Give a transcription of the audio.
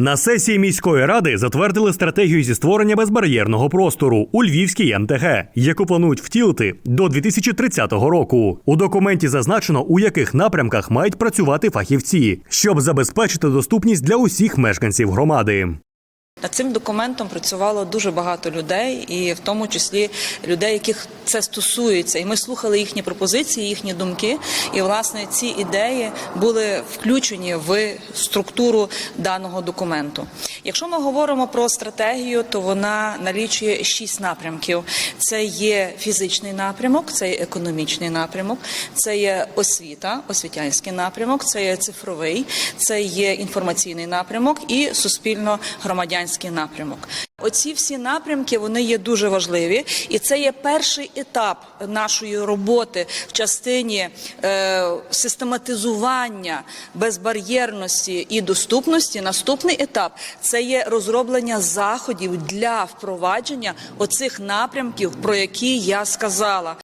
На сесії міської ради затвердили стратегію зі створення безбар'єрного простору у Львівській МТГ, яку планують втілити до 2030 року. У документі зазначено, у яких напрямках мають працювати фахівці, щоб забезпечити доступність для усіх мешканців громади. Над цим документом працювало дуже багато людей, і в тому числі людей, яких це стосується. І ми слухали їхні пропозиції, їхні думки. І власне ці ідеї були включені в структуру даного документу. Якщо ми говоримо про стратегію, то вона налічує шість напрямків: це є фізичний напрямок, це є економічний напрямок, це є освіта, освітянський напрямок, це є цифровий, це є інформаційний напрямок і суспільно-громадянський напрямок. Оці всі напрямки вони є дуже важливі, і це є перший етап нашої роботи в частині е, систематизування безбар'єрності і доступності. Наступний етап це є розроблення заходів для впровадження оцих напрямків, про які я сказала.